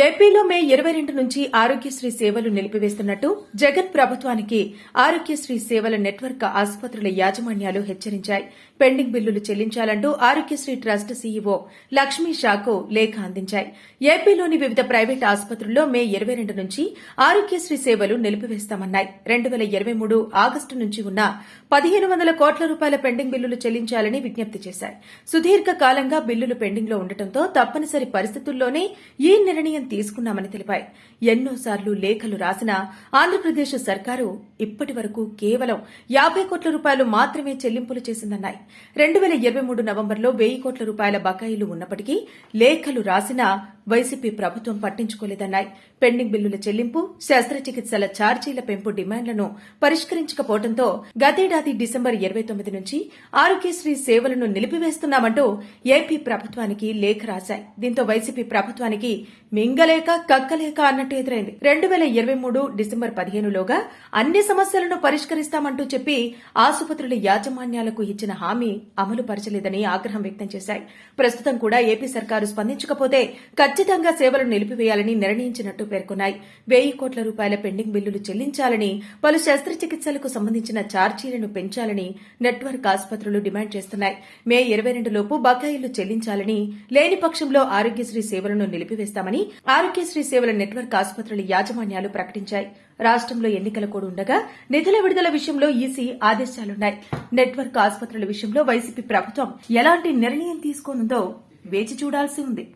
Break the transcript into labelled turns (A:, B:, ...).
A: ఏపీలో మే ఇరవై రెండు నుంచి ఆరోగ్యశ్రీ సేవలు నిలిపివేస్తున్నట్టు జగన్ ప్రభుత్వానికి ఆరోగ్యశ్రీ సేవల నెట్వర్క్ ఆసుపత్రుల యాజమాన్యాలు హెచ్చరించాయి. పెండింగ్ బిల్లులు చెల్లించాలంటూ ఆరోగ్యశ్రీ ట్రస్ట్ సీఈఓ లక్ష్మీ షాకు లేఖ అందించాయి. ఏపీలోని వివిధ ప్రైవేట్ ఆసుపత్రుల్లో మే ఇరవై రెండు నుంచి ఆరోగ్యశ్రీ సేవలు నిలిపివేస్తామన్నాయి. రెండు వేల ఇరవై మూడు ఆగస్టు నుంచి ఉన్న పదిహేను వందల కోట్ల రూపాయల పెండింగ్ బిల్లులు చెల్లించాలని విజ్ఞప్తి చేశాయి. సుదీర్ఘ కాలంగా బిల్లులు పెండింగ్లో ఉండటంతో తప్పనిసరి పరిస్థితుల్లోనే ఈ నిర్ణయం తీసుకున్నామని తెలిపాయి. ఎన్నోసార్లు లేఖలు రాసినా ఆంధ్రప్రదేశ్ సర్కారు ఇప్పటి వరకు కేవలం యాభై కోట్ల రూపాయలు మాత్రమే చెల్లింపులు చేసిందన్నాయి. రెండు వేల ఇరవై మూడు నవంబర్లో వెయ్యి కోట్ల రూపాయల బకాయిలు ఉన్నప్పటికీ లేఖలు రాసినా వైసీపీ ప్రభుత్వం పట్టించుకోలేదన్నాయి. పెండింగ్ బిల్లుల చెల్లింపు శస్త్రచికిత్సల ఛార్జీల పెంపు డిమాండ్లను పరిష్కరించకపోవడంతో గతేడాది డిసెంబర్ ఇరవై తొమ్మిది నుంచి ఆరోగ్యశ్రీ సేవలను నిలిపివేస్తున్నామంటూ ఏపీ ప్రభుత్వానికి లేఖ రాశాయి. దీంతో వైసీపీ ప్రభుత్వానికి మింగలేక కక్కలేక అన్నట్టు ఎదురైంది. రెండు వేల ఇరవై మూడు డిసెంబర్ పదిహేనులోగా అన్ని సమస్యలను పరిష్కరిస్తామంటూ చెప్పి ఆసుపత్రుల యాజమాన్యాలకు ఇచ్చిన హామీ అమలు పరచలేదని ఆగ్రహం వ్యక్తం చేశాయి. ప్రస్తుతం కూడా ఏపీ సర్కారు స్పందించకపోతే ఖచ్చితంగా సేవలు నిలిపివేయాలని నిర్ణయించినట్టు పేర్కొన్నాయి. వెయ్యి కోట్ల రూపాయల పెండింగ్ బిల్లులు చెల్లించాలని పలు శస్త్రచికిత్సలకు సంబంధించిన ఛార్జీలను పెంచాలని నెట్వర్క్ ఆసుపత్రులు డిమాండ్ చేస్తున్నాయి. మే ఇరవై రెండు లోపు బకాయిలు చెల్లించాలని లేని పక్షంలో ఆరోగ్యశ్రీ సేవలను నిలిపివేస్తామని ఆరోగ్యశ్రీ సేవల నెట్వర్క్ ఆసుపత్రుల యాజమాన్యాలు ప్రకటించాయి. రాష్ట్రంలో ఎన్నికల కూడా ఉండగా నిధుల విడుదల విషయంలో ఈసీ ఆదేశాలున్నాయి. నెట్వర్క్ ఆసుపత్రుల విషయంలో వైసీపీ ప్రభుత్వం ఎలాంటి నిర్ణయం తీసుకోనుందో వేచి చూడాల్సి ఉంది.